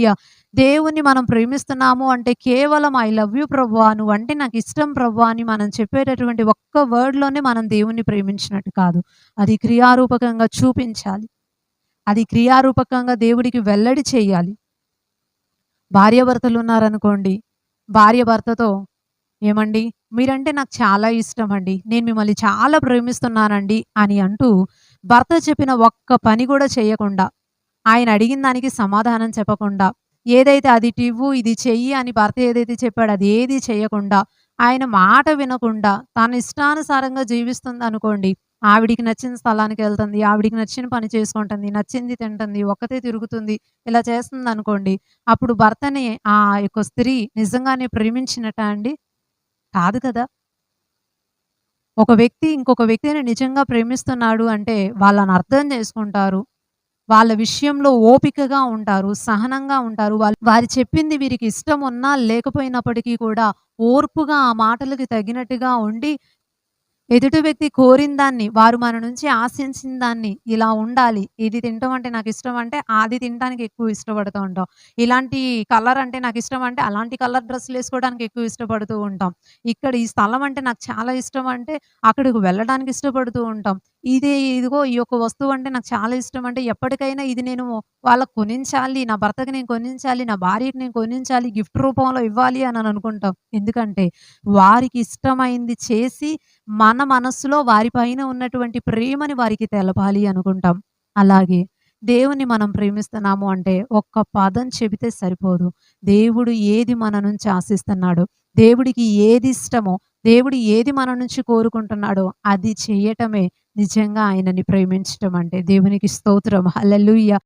హల్లెలూయా దేవుని మనం ప్రేమిస్తున్నాము అంటే కేవలం ఐ లవ్ యూ ప్రభువా నువ్వంటే నాకు ఇష్టం ప్రభువా అని మనం చెప్పేటటువంటి ఒక్క వర్డ్‌లోనే మనం దేవుణ్ణి ప్రేమించినట్టు కాదు. అది క్రియారూపకంగా చూపించాలి. అది క్రియారూపకంగా దేవుడికి వెల్లడి చేయాలి. భార్యాభర్తలున్నారనుకోండి. భార్య భర్తతో ఏమండి మీరంటే నాకు చాలా ఇష్టం అండి నేను మిమ్మల్ని చాలా ప్రేమిస్తున్నానండి అని అంటూ భర్త చెప్పిన ఒక్క పని కూడా చేయకుండా, ఆయన అడిగిన దానికి సమాధానం చెప్పకుండా, ఏదైతే అది టివ్వు ఇది చెయ్యి అని భర్త ఏదైతే చెప్పాడో అది ఏది చేయకుండా, ఆయన మాట వినకుండా తన ఇష్టానుసారంగా జీవిస్తుంది అనుకోండి ఆవిడికి నచ్చిన స్థలానికి వెళ్తుంది ఆవిడికి నచ్చిన పని చేసుకుంటుంది. నచ్చింది తింటుంది. ఒక్కతే తిరుగుతుంది. ఇలా చేస్తుంది అనుకోండి అప్పుడు భర్తని ఆ యొక్క స్త్రీ నిజంగానే ప్రేమించినట అండి? కాదు కదా! ఒక వ్యక్తి ఇంకొక వ్యక్తిని నిజంగా ప్రేమిస్తున్నాడు అంటే వాళ్ళని అర్థం చేసుకుంటారు. వాళ్ళ విషయంలో ఓపికగా ఉంటారు. సహనంగా ఉంటారు. వాళ్ళు వారు చెప్పింది వీరికి ఇష్టం ఉన్నా లేకపోయినప్పటికీ కూడా ఓర్పుగా ఆ మాటలకి తగినట్టుగా ఉండి ఎదుటి వ్యక్తి కోరిన దాన్ని, వారు మన నుంచి ఆశించిన దాన్ని ఇలా ఉండాలి. ఇది తింటాం అంటే నాకు ఇష్టం అంటే అది తినడానికి ఎక్కువ ఇష్టపడుతూ ఉంటాం. ఇలాంటి కలర్ అంటే నాకు ఇష్టం అంటే అలాంటి కలర్ డ్రెస్సులేసుకోవడానికి ఎక్కువ ఇష్టపడుతూ ఉంటాం. ఇక్కడ ఈ స్థలం అంటే నాకు చాలా ఇష్టం అంటే అక్కడికి వెళ్ళడానికి ఇష్టపడుతూ ఉంటాం. ఇది ఇదిగో ఈ యొక్క వస్తువు అంటే నాకు చాలా ఇష్టం అంటే ఎప్పటికైనా ఇది నేను వాళ్ళకి కొనించాలి. నా భర్తకి నేను కొనించాలి. నా భార్యకి నేను కొనించాలి. గిఫ్ట్ రూపంలో ఇవ్వాలి అని అనుకుంటాం. ఎందుకంటే వారికి ఇష్టమైంది చేసి మన మనస్సులో వారి పైన ఉన్నటువంటి ప్రేమని వారికి తెలపాలి అనుకుంటాం. అలాగే దేవుని మనం ప్రేమిస్తున్నాము అంటే ఒక్క పదం చెబితే సరిపోదు. దేవుడు ఏది మన నుంచి ఆశిస్తున్నాడు దేవుడికి ఏది ఇష్టమో, దేవుడు ఏది మన నుంచి కోరుకుంటున్నాడో అది చేయటమే నిజంగా ఆయనని ప్రేమించటం అంటే. దేవునికి స్తోత్రం. హలలుయ్య